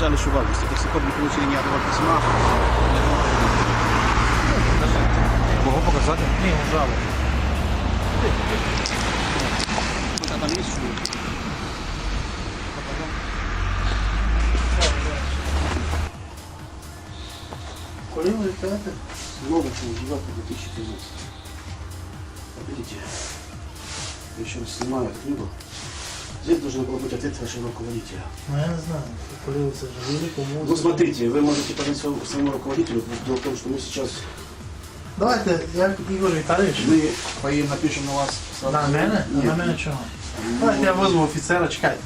В августе. До сих пор не получили ни одного письма. Кого показати? Ні, жало. Что-то там есть что Коли ви летаєте? Много чего 9 2014. Вот видите, я еще раз снимаю книгу. Здесь должен был быть ответ вашего руководителя. Ну я не знаю. Коли ви це жили, кому. Ну смотрите, вы можете подать своему, своему руководителю. Дело в том, что мы сейчас Давайте, я Ігор Віталійович. мы поедем напишем на вас. сразу. На мене? Нет, На мене чого? Давайте я визву офіцера, чекайте.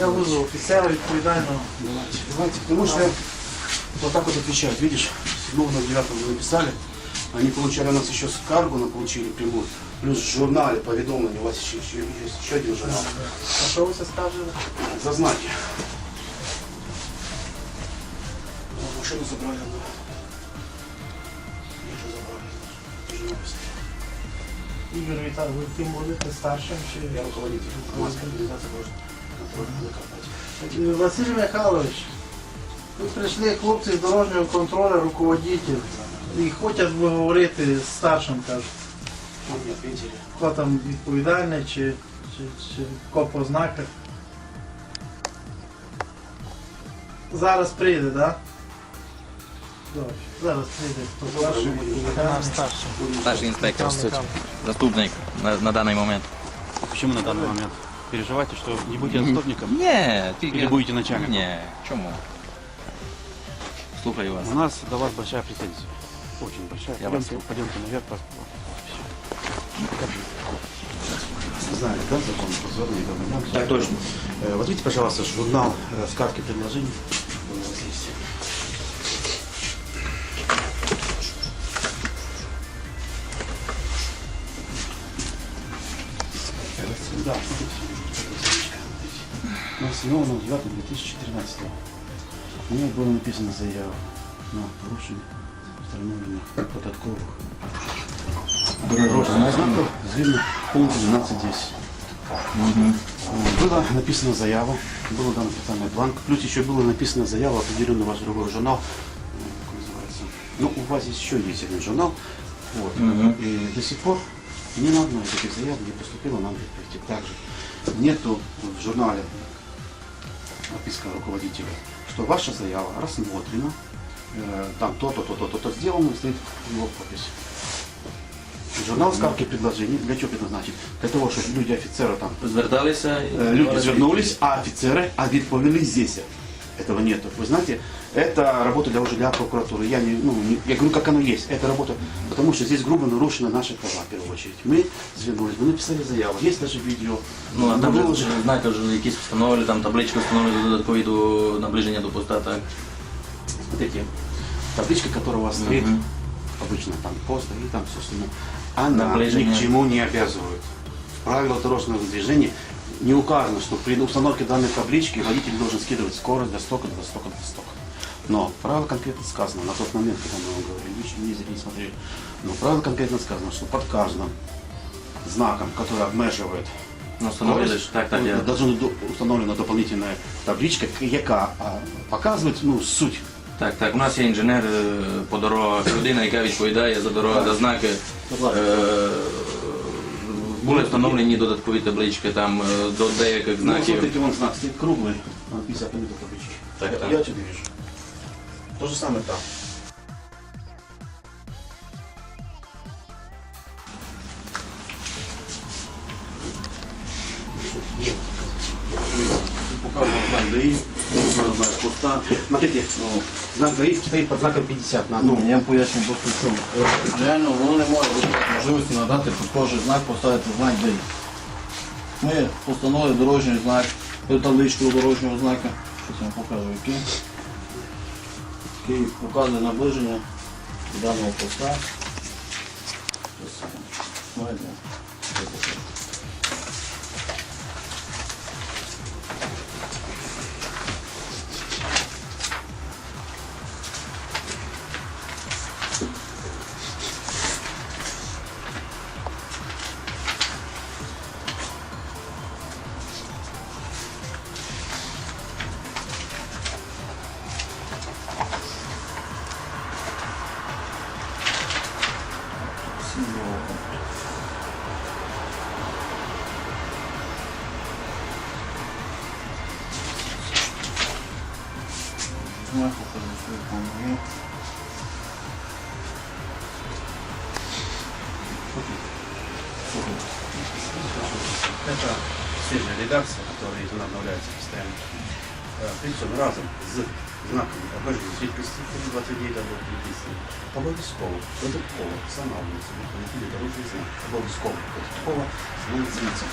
Я визву офіцера відповідального. Давайте, давайте, потому что вот так вот отвечают, видишь, 7 на 9 вы написали, они получали у нас еще скаргу, но получили прямую, плюс в журнале поведомление, у вас еще, еще, есть еще один журнал, А що ви це скажете? за знаки. Вот Машину забрали, но... Ничего забрали, тоже написано. Ігор Віталійович, ви ким будете старшим чи? Я руководитель, Маска организация может накопать. Василь Михайлович, тут прийшли хлопці з дорожнього контролю, руководитель. І хочуть говорити з старшим, кажуть. Не. Хто там відповідальний чи, чи, чи хто по знаках. Зараз прийде, так? Да? Добре. Зараз прийде хто старший відповідальний. старший. Старший інспектор, заступник на, на даний момент. Почему на данный момент? Переживайте, что не будете заступником? Ні, тільки... Или будете начальником? Ні, чому? Слухаю вас. У нас до вас большая претензия. Очень большая. Я пойдемте, вас... пойдемте наверх. Знаете, да, закон позвонили гражданам? Да, точно. Э, возьмите, пожалуйста, журнал э, с карты предложений. У нас есть. Да, 07.09.2014 ну, У меня было написано заяву на порушение встановлення податкових дорожніх знаків згідно пункту 12.10. Была написана заява, было дано питание бланк, плюс еще было написана заява, определенный ваш другой журнал, э, как называется. Ну, у вас еще есть один журнал, вот. И до сих пор ни на одной из этих заяв не поступило нам відповідь. Также нету в журнале описка руководителя, что ваша заява рассмотрена, э, там то-то, то-то, то-то сделано, и стоит его подпись. Журнал скарки предложений для чего предназначен? Для того, чтобы люди офицеры там Зверталися. Э, люди звернулись, а офицеры а відповіли здесь. Этого нету. Вы знаете, это работа для уже для прокуратуры. Я, не, ну, не- я говорю, как оно есть. Это работа, потому что здесь грубо нарушены наши права, в первую очередь. Мы звернулись, мы написали заяву, есть даже видео. Ну, а Мы там выложили. же знаки вже якісь встановили, там таблички встановлюють додаткові до наближення до поста, так? Смотрите, табличка, которая у вас стоит, Мгм. обычно там пост и там все остальное, она ни к чему не обязывает. В правилах дорожного движения не указано, что при установке данной таблички водитель должен скидывать скорость до столько, до столько, до столько. Но правило конкретно сказано, на тот момент, когда мы вам говорили, еще не не смотрели, но правило конкретно сказано, что под каждым знаком, который обмеживает Ну, ж, так, так, должна установлена дополнительна табличка, яка а, показує ну, суть Так, так, у нас є інженер е, по дорогах, людина, яка відповідає за дороги, за знаки. Е, Були встановлені додаткові таблички там е, до деяких Ну, знаків. смотрите, вон знак стоит круглый, а 50 минут таблички. Так, так. я отсюда вижу. То же самое там. Смотрите, ну, знак ДАИ стоит под знаком 50 на Ну, я поясню чому. Е, Реально воно не може бути можливості надати під кожен знак поставити знак ДАІ. Ми постановили дорожній знак, табличку дорожнього знака, що я вам покажу, який, який показує наближення даного поста. Ось, покажу свою помилку. Это свежая редакция, которая обновляется постоянно. Э, Причем разом з знаками обмеження швидкості 29 або 30 обов'язково додатково встановлюється відповідний дорожній знак. Обов'язково додатково встановлюється.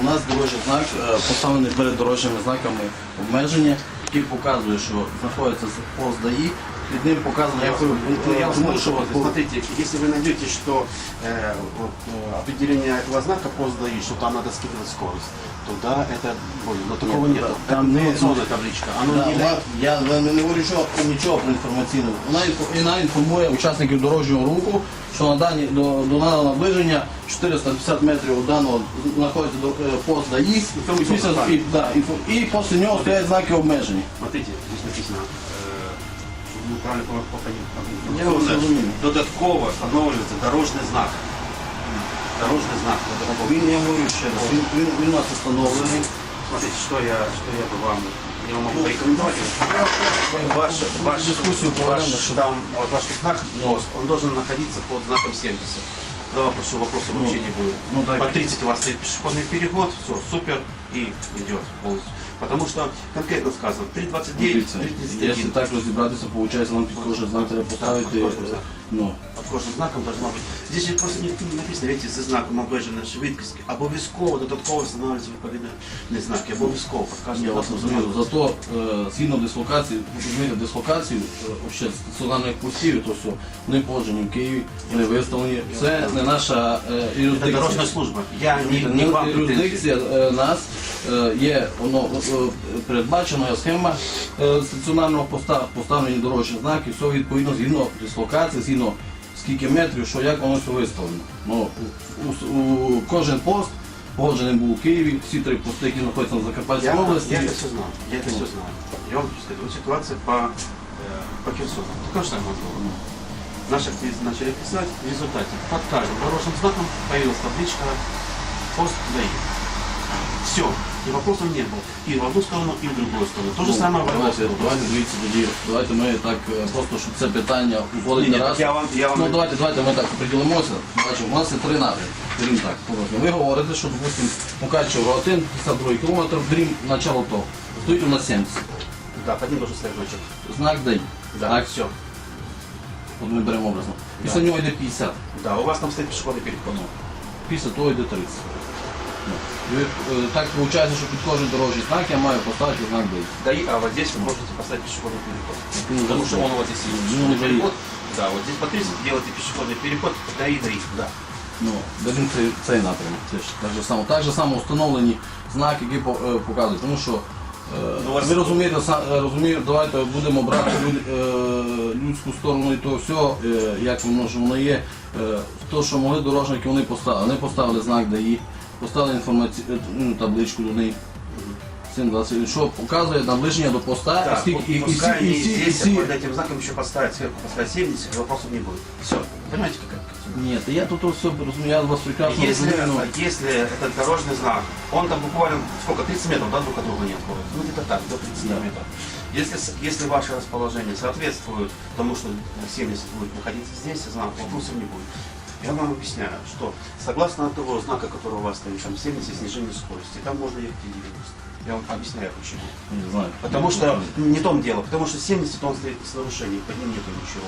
У нас дорожній знак е, поставлений перед дорожніми знаками обмеження, який показує, що знаходиться пост ДАІ, під ним показано, Я, як ви ну, я вас тому, прошу, що вот, смотрите, если вы найдете, что э, вот, э, определение этого знака пост ДАИ, что там надо скидывать скорость, то да, это более. Но такого Нет, нет. да, там это не- информационная табличка. Оно Да, не вона- я не, не говорю що, нічого про інформаційну. Вона, інфо- вона інформує учасників дорожнього руху, що на дані до, до даного наближення 450 метрів від даного знаходиться до, е, пост ДАІ, і, після, і, да, інфо- і після нього стоять знаки обмеження. Смотрите, здесь написано, э, чтобы мы правильно Я вас попали. розумію. Додатково встановлюється дорожний знак. Дорожний знак. додатково. Він, я говорю ще раз, він, він, він у нас встановлений. Смотрите, что я, что я бы вам, я вам могу порекомендовать. Ваш, ваш, Дискуссию проведем, ваш, чтобы- там, вот ваш знак, пост, он должен находиться под знаком 70. Тогда вопросу, вопроса вообще не будет. ну, дай- Под 30 у вас стоит пешеходный переход, все, супер, и идет полностью. Потому что конкретно сказано, 3.29, Дивіться, 3.31. Якщо так розібратися, виходить, нам під кожен знак треба поставити. Ну, Под кожним знаком должна бути. Здесь же просто ніхто не написано, видите, за знаком обмеженої швидкості. Обов'язково додатково встановлюється відповідні знаки. Обов'язково під кожним знаком. Зато е, згідно дислокації, розумієте, дислокацію е, вообще, стаціонарних постів, то все, вони положені в Києві, вони виставлені. Це не наша е, Це юрисдикція. дорожня служба. Я не, Ні, не вам юрисдикція е, нас е, є воно е, передбачена схема е, стаціонарного поста, поставлені дорожні знаки, все відповідно згідно дислокації, згідно скільки метрів, що як воно все виставлено. Ну, у, у, у, кожен пост погоджений був у Києві, всі три пости, які знаходяться на Закарпатській Я, області. я это все знаю. Я это все знаю. Я вам скажу, вот ситуация по, э, по Херсону. Такое же самое было. Наши активисты начали писать, в результате под каждым дорожным знаком появилась табличка «Пост ДАИ». Все, и вопросов не было. И в одну сторону, и в другую сторону. То же Ну, самое в давайте, давайте дивіться тоді. Давайте ми так е, просто, щоб це питання узгодити Ні, ні, раз. так я вам- я вам- Ну давайте, давайте ми так приділимося. Бачимо, у нас є три напрямки. Крім так, порожньо. Ви говорите, що, допустимо, Мукачево 1, 52 кілометр, дрім, начало то. Стоїть у нас 70. Да, должен стоять значок. Знак день. Да, Так, все. от ми беремо образно. Після нього йде 50. Да, у вас там стоит пешеходный переход. Після того йде 30. Ну. І ви, е, так виходить, що під кожен дорожній знак я маю поставити знак день. ДАИ, а вот здесь вы можете поставить пешеходный переход. Ну, Потому да, что да. он вот здесь есть Ну, пешеходный уже переход. Да, вот здесь по 30 делаете пешеходный переход, ДАИ, ДАИ, да. Ну, беремо цей, цей напрямок. Теж так же само. Так же само встановлені знаки, які по- е, показують. Тому що е, Ну, у вас- ви розумієте, са- е, розумієте, давайте будемо брати люд- е, людську сторону і то все, е, як воно ж воно є. Е, то, що могли дорожники, вони поставили. Вони поставили знак ДАІ, поставили інформаційну табличку до неї. 721, що показує наближення до поста, Да, скільки- і, і, всі- пускай і, они всі- і здесь, всі- а под этим знаком еще поставить сверху, поставить 70, и вопросов не будет. Все. Понимаете, какая картина? Ні, та я тут все розумію, я вас прекрасно Если, розумію. ну. если этот дорожный знак, он там буквально сколько, 30 метров, да, друг от друга не отходит? Ну где-то так, до 30 Да. метров. Если, с- если ваше расположение соответствует тому, что 70 будет находиться здесь, знак, вопросов не будет. Я вам объясняю, что согласно того знака, который у вас стоит, там 70 снижение скорости, там можно ехать и 90. Я вам объясняю почему. Не знаю. Потому что не в том дело, потому что 70 он стоит с нарушением, под ним нету ничего.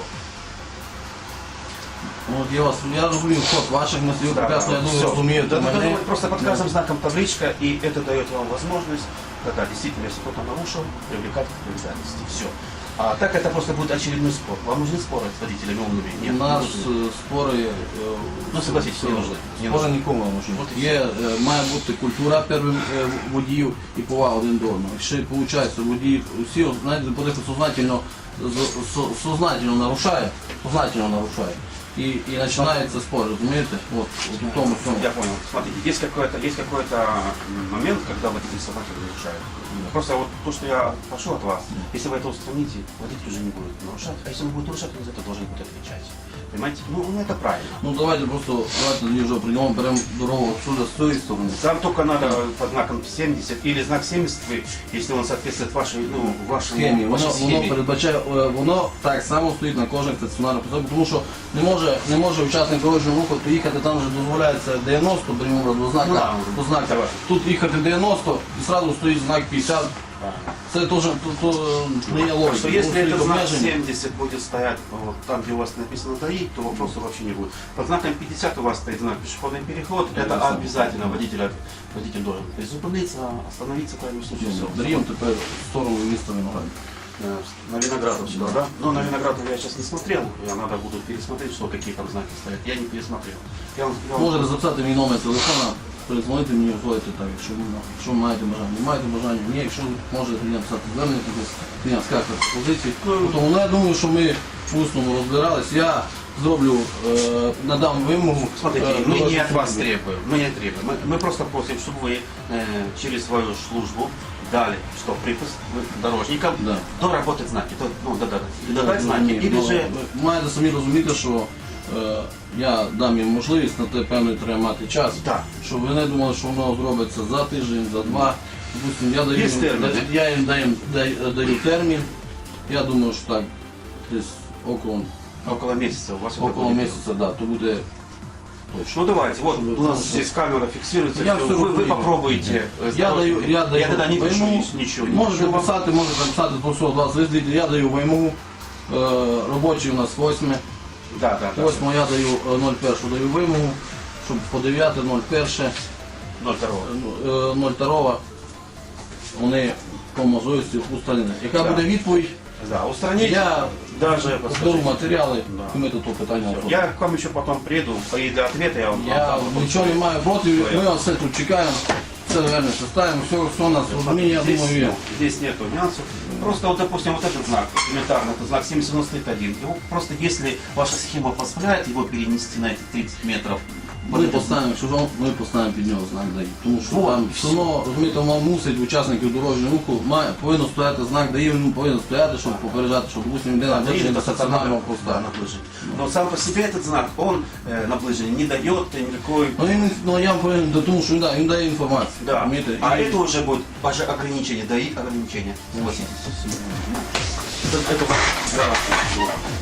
Ну, от я вас, я розумію ход ваших мислів, прекрасно, я думаю, Всё. розумієте Да, да, мене. да, Просто под каждым знаком табличка, и это дает вам возможность, когда действительно, если кто-то нарушил, привлекать к ответственности. Все. А так это просто будет очередной спор. Вам нужны споры с водителями умными? Нет, У нас не нужны. е, спори, е, Ну, согласитесь, не нужны. Не спори нужны. нікому не нужні. От і Є, е, має бути культура первим е, водіїв і повага один до одного. Якщо виходить, водії всі, знаєте, подиху сознательно, з- со- сознательно нарушає, сознательно нарушає. і, і починається спор, розумієте? От, от у тому всьому. Я понял. Смотрите, есть какой-то есть какой-то м, момент, когда водитель собаки нарушает. Просто вот то, что я прошу от вас, если вы это устраните, водитель уже не будет нарушать. А если он будет нарушать, он за это должен будет отвечать. Понимаете? Ну, ну это правильно. Ну давайте просто давайте тоді вже прийдемо, беремо дорогу отсюда з цієї сторони. Там только надо под знаком 70 или знак 70, вы, если он соответствует вашей, ну, вашему, схемі. Воно, вашей воно передбачає, е, воно так само стоїть на кожних стаціонарних посадках, тому що не може, не може учасник дорожнього руху поїхати там, вже дозволяється 90, беремо до знака, Ну, да. до знака. Давай. Тут їхати 90 і одразу стоїть знак 50. Це теж то, то, не є логіка. Что Тому если стоїть этот знак обмеження. 70 будет стоять вот, там, где у вас написано ДАИ, то вопроса вообще не будет. Под знаком 50 у вас стоит знак пешеходный переход, это обязательно водитель, водитель должен призупиниться, остановиться в крайнем случае. Все. Даємо тепер в сторону міста Виноград. Э, На Виноградов сюда, да? Но на Виноградов я сейчас не смотрел, я надо буду пересмотреть, что какие там знаки стоят. Я не пересмотрел. Я вам, я вам- Можете записати мій номер телефона, передзвонити мені, узгодити так, якщо ви, якщо ви маєте бажання. Не маєте бажання, ні, якщо можете тоді написати звернення, тоді тоді скажете пропозиції. Тому ну, я думаю, що ми в усному розбирались. Я зроблю, е, надам вимогу. Смотрите, е, мы не дорожній от вас службі. требуем, мы не требуем. Мы, мы просто просим, чтобы вы э, через свою службу дали, что припуск вы- дорожникам Да. доработать знаки, то, ну, додать, додать Ну, знаки, ні, или ну, же ви маєте самі розуміти, що е, я дам їм можливість на те певний треба мати час. Так. Щоб ви не думали, що воно зробиться за тиждень, за два. Допустим, я даю, Є їм- терміни? я їм даю, даю, даю термін. Я думаю, що так, десь около, около месяца у вас это около будет. місяця, да, то буде Ну давайте, вот Чтобы у нас было здесь камера фиксируется, Я всё. всё вы, вы принял. попробуйте. э, Я даю, я даю я тогда не пишу вимогу. ни- ничего. не Можете пишу вам. писати, можете написати по всього 20 листів. Я даю вимогу. Е, робочий у нас 8. Да, да, да. 8 я даю е, 01 даю вимогу, щоб по 9 01 02. е, 02 вони по можливості устранені. Яка Да. буде відповідь? Да, устранить. Я даже зберу матеріали, Да. і ми тут питання оформимо. Я к вам еще потом приеду, и для ответа я вам Я вам нічого не маю проти, ми вас все тут чекаємо, все реально ставимо, все, все нас розуміє, я здесь, думаю, є. здесь нету нюансов Просто вот, допустим, вот этот знак, элементарно, это знак 7091. Его просто если ваша схема позволяет его перенести на эти 30 метров, Ми поставимо чужом, ми поставимо під нього знак ДАІ. Тому що Вот, там все одно, розумієте, воно мусить учасників дорожнього руху, має, повинно стояти знак ДАІ, він повинен стояти, щоб попереджати, щоб допустим, йде на Да, вище или до это стаціонарного да, поста. на ближине. Но сам по себе этот знак, он э, на ближине не дает никакой... Ну, він, ну я повинен, до тому що він, да, він дає інформацію. Да. розумієте? А І- это уже будет ваше ограничение, да и ограничение. Согласитесь. Это, это за вас.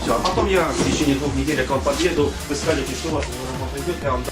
Все, а потом я в течение двух недель к вам подъеду, вы скажете, что у вас работа идет, я вам